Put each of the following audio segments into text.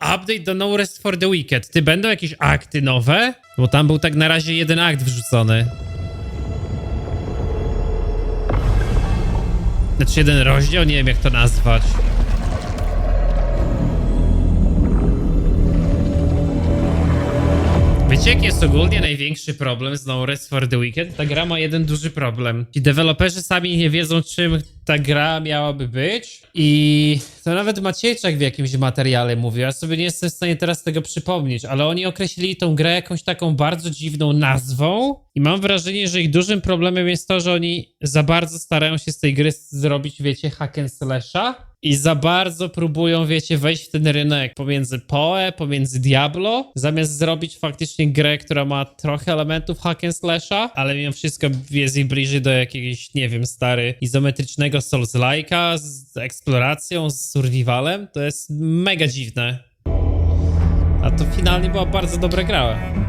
Update do No Rest for the Wicked. Ty będą jakieś akty nowe? Bo tam był tak na razie jeden akt wrzucony. Znaczy jeden rozdział? Nie wiem jak to nazwać. Wiecie, jaki jest ogólnie największy problem z No Rest for the Wicked? Ta gra ma jeden duży problem. Ci deweloperzy sami nie wiedzą, czym ta gra miałaby być. I to nawet Maciejczak w jakimś materiale mówił. Ja sobie nie jestem w stanie teraz tego przypomnieć, ale oni określili tą grę jakąś taką bardzo dziwną nazwą. I mam wrażenie, że ich dużym problemem jest to, że oni za bardzo starają się z tej gry zrobić, wiecie, hack and slasha. I za bardzo próbują, wiecie, wejść w ten rynek pomiędzy Poe, pomiędzy Diablo, zamiast zrobić faktycznie grę, która ma trochę elementów hack and slasha, ale mimo wszystko jest jej bliżej do jakiegoś, nie wiem, stary, izometrycznego Souls-like'a z eksploracją, z survivalem. To jest mega dziwne. A to finalnie była bardzo dobra gra.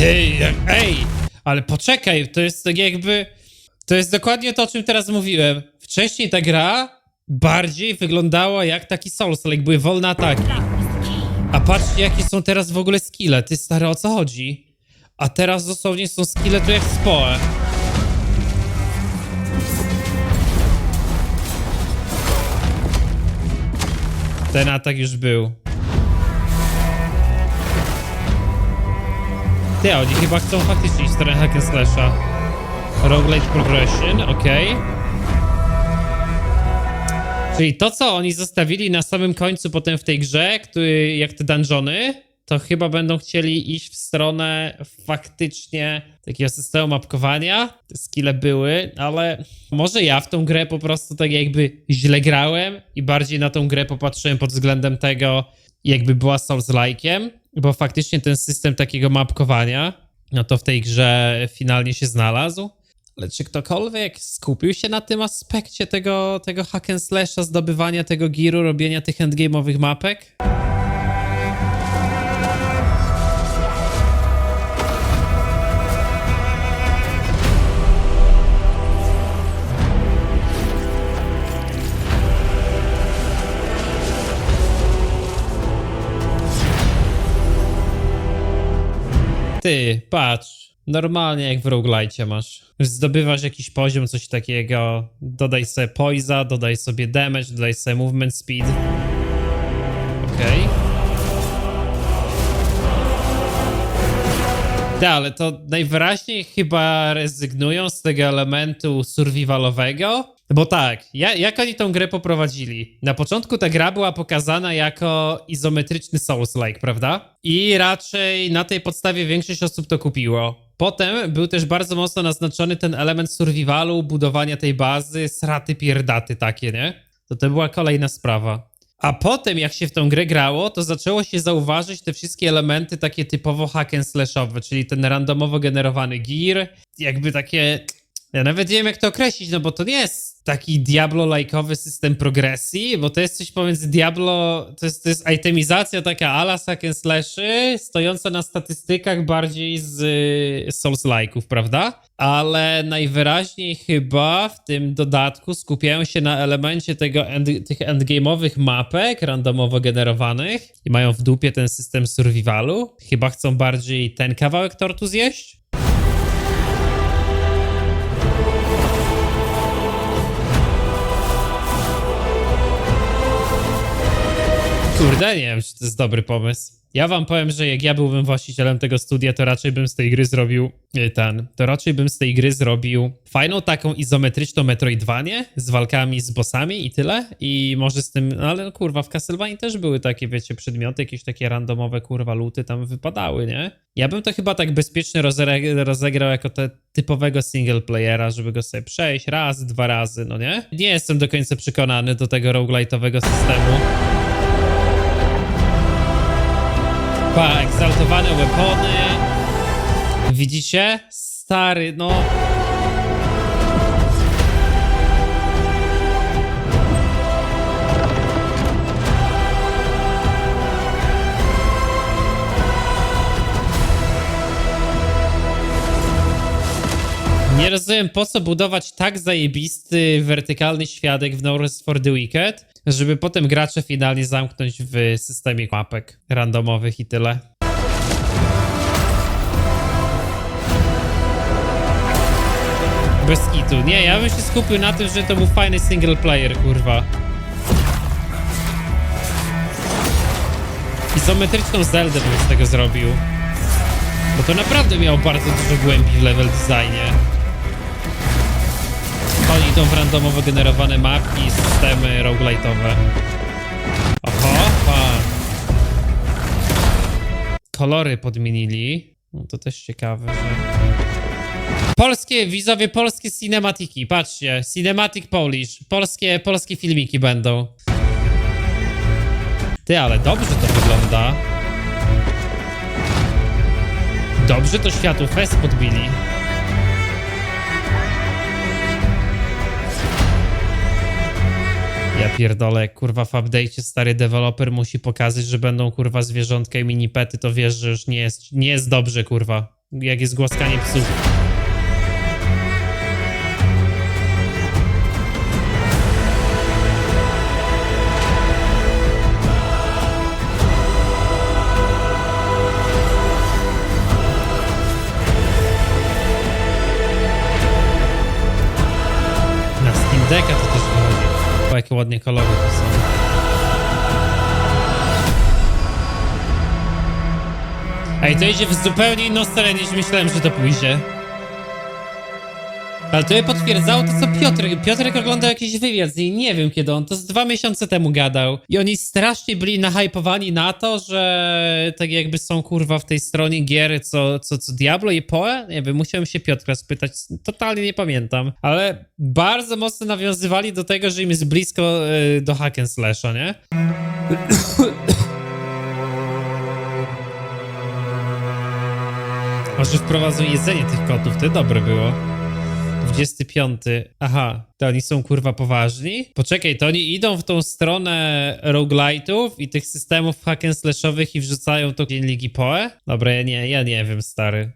Jak- ej, ale poczekaj, to jest tak jakby, to jest dokładnie to, o czym teraz mówiłem. Wcześniej ta gra bardziej wyglądała jak taki Souls, like były wolne ataki. A patrzcie, jakie są teraz w ogóle skille. Ty stary, o co chodzi? A teraz dosłownie są skille tu jak z Poe. Ten atak już był. Ty, oni chyba chcą faktycznie iść w stronę hack and slasha. Roguelite progression, okej. Czyli to, co oni zostawili na samym końcu potem w tej grze, który, jak te dungeony, to chyba będą chcieli iść w stronę faktycznie takiego systemu mapkowania. Te skille były, ale może ja w tą grę po prostu tak jakby źle grałem i bardziej na tą grę popatrzyłem pod względem tego, jakby była Souls-like'iem, bo faktycznie ten system takiego mapkowania, no to w tej grze finalnie się znalazł. Ale czy ktokolwiek skupił się na tym aspekcie tego, tego hack and slasha, zdobywania tego giru, robienia tych endgame'owych mapek? Ty, patrz. Normalnie jak w roguelite masz. Zdobywasz jakiś poziom, coś takiego. Dodaj sobie poisa, dodaj sobie damage, dodaj sobie movement speed. Okej. Tak, ale to najwyraźniej chyba rezygnują z tego elementu survivalowego. Bo tak, ja, jak oni tą grę poprowadzili? Na początku ta gra była pokazana jako izometryczny Souls-like, prawda? I raczej na tej podstawie większość osób to kupiło. Potem był też bardzo mocno naznaczony ten element survivalu, budowania tej bazy, sraty pierdaty takie, nie? To to była kolejna sprawa. A potem, jak się w tą grę grało, to zaczęło się zauważyć te wszystkie elementy takie typowo hack and slashowe, czyli ten randomowo generowany gear, jakby takie... Ja nawet nie wiem, jak to określić, no bo to nie jest taki Diablo-like'owy system progresji, bo to jest coś pomiędzy Diablo, to jest, to jest itemizacja taka ala hack and slashy, stojąca na statystykach bardziej z y, Souls-like'ów, prawda? Ale najwyraźniej chyba w tym dodatku skupiają się na elemencie tego end, tych endgame'owych mapek randomowo generowanych i mają w dupie ten system survivalu. Chyba chcą bardziej ten kawałek tortu zjeść? Kurde, nie wiem, czy to jest dobry pomysł. Ja wam powiem, że jak ja byłbym właścicielem tego studia, to raczej bym z tej gry zrobił e, ten. To raczej bym z tej gry zrobił fajną taką izometryczną Metroidvanię z walkami z bossami i tyle. I może z tym, no ale no, kurwa, w Castlevanii też były takie, wiecie, przedmioty, jakieś takie randomowe kurwa luty tam wypadały, nie? Ja bym to chyba tak bezpiecznie rozre- rozegrał jako te typowego single playera, żeby go sobie przejść raz, dwa razy, no nie? Nie jestem do końca przekonany do tego roguelite'owego systemu. Pa, egzaltowane weapony. Widzicie? Stary, no. Nie rozumiem, po co budować tak zajebisty, wertykalny świadek w No Rest for the Wicked, żeby potem gracze finalnie zamknąć w systemie mapek randomowych i tyle. Bez kitu. Nie, ja bym się skupił na tym, że to był fajny single player, kurwa. Izometryczną Zeldę bym z tego zrobił. Bo to naprawdę miało bardzo dużo głębi w level designie. Idą w randomowo generowane mapki systemy roguelite'owe. Oho, pa. Kolory podmienili. No to też ciekawe, że... Polskie, widzowie, polskie cinematiki. Patrzcie, Cinematic Polish. Polskie, polskie filmiki będą. Ty, ale dobrze to wygląda. Dobrze to światło fest podbili. Ja pierdolę, kurwa w update'cie stary deweloper musi pokazać, że będą kurwa zwierzątka i minipety, to wiesz, że już nie jest, nie jest dobrze, kurwa. Jak jest głaskanie psów. Ładnie kolory to są. Ej, to idzie w zupełnie inną stronę niż myślałem, że to pójdzie. Ale to je potwierdzało to, co Piotr. Piotrek oglądał jakiś wywiad z nie wiem kiedy on, to z dwa miesiące temu gadał. I oni strasznie byli nahypowani na to, że tak jakby są kurwa w tej stronie gier, co, co, co Diablo i Poe? Nie wiem, musiałem się Piotra spytać, totalnie nie pamiętam. Ale bardzo mocno nawiązywali do tego, że im jest blisko y, do hack and slasha, nie? Może wprowadzą jedzenie tych kotów, to dobre było. 25. Aha, to oni są kurwa poważni? Poczekaj, to oni idą w tą stronę roguelite'ów i tych systemów hack and slashowych i wrzucają to w Ligi Poe? Dobra, ja nie, ja nie wiem, stary.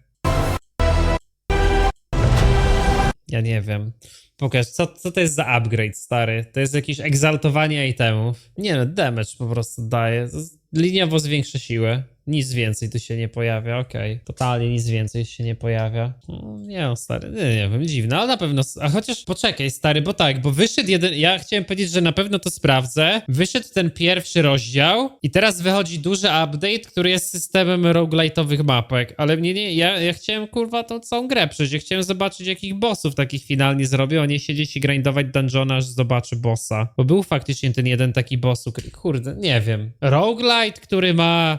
Ja nie wiem. Pokaż, co, co to jest za upgrade, stary? To jest jakieś egzaltowanie itemów. Nie no, damage po prostu daje. Liniowo zwiększa siłę. Nic więcej tu się nie pojawia, okej. Totalnie nic więcej się nie pojawia. No, nie wiem, stary, nie, nie wiem, dziwne, ale na pewno... A chociaż poczekaj, stary, bo tak, bo wyszedł jeden... Ja chciałem powiedzieć, że na pewno to sprawdzę. Wyszedł ten pierwszy rozdział i teraz wychodzi duży update, który jest systemem roguelite'owych mapek, ale mnie nie... Ja, ja chciałem, kurwa, tą całą grę przejść. Ja chciałem zobaczyć, jakich bossów takich finalnie zrobią, a nie siedzieć i grindować dungeona, aż zobaczy bossa. Bo był faktycznie ten jeden taki bossu. Kurde, nie wiem. Roguelite, który ma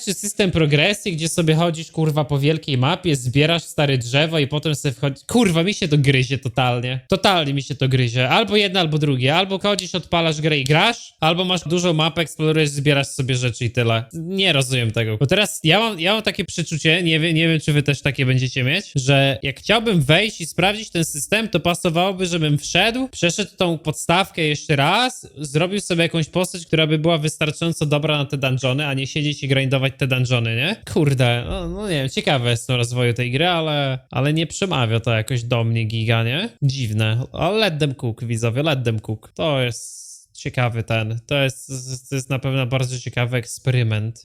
zewnętrzny system progresji, gdzie sobie chodzisz, kurwa, po wielkiej mapie, zbierasz stare drzewo i potem sobie wchodzi... Kurwa, mi się to gryzie totalnie. Totalnie mi się to gryzie. Albo jedno, albo drugie. Albo chodzisz, odpalasz grę i grasz, albo masz dużą mapę, eksplorujesz, zbierasz sobie rzeczy i tyle. Nie rozumiem tego. Bo teraz ja mam, ja mam takie przeczucie, nie wiem, nie wiem, czy wy też takie będziecie mieć, że jak chciałbym wejść i sprawdzić ten system, to pasowałoby, żebym wszedł, przeszedł tą podstawkę jeszcze raz, zrobił sobie jakąś postać, która by była wystarczająco dobra na te dungeony, a nie siedzieć i grindować te dungeony, nie? Kurde, no, no nie wiem, ciekawe jest to rozwoju tej gry, ale, ale nie przemawia to jakoś do mnie giga, nie? Dziwne. Ale let them cook, widzowie, let them cook. To jest ciekawy ten, to jest, to jest na pewno bardzo ciekawy eksperyment.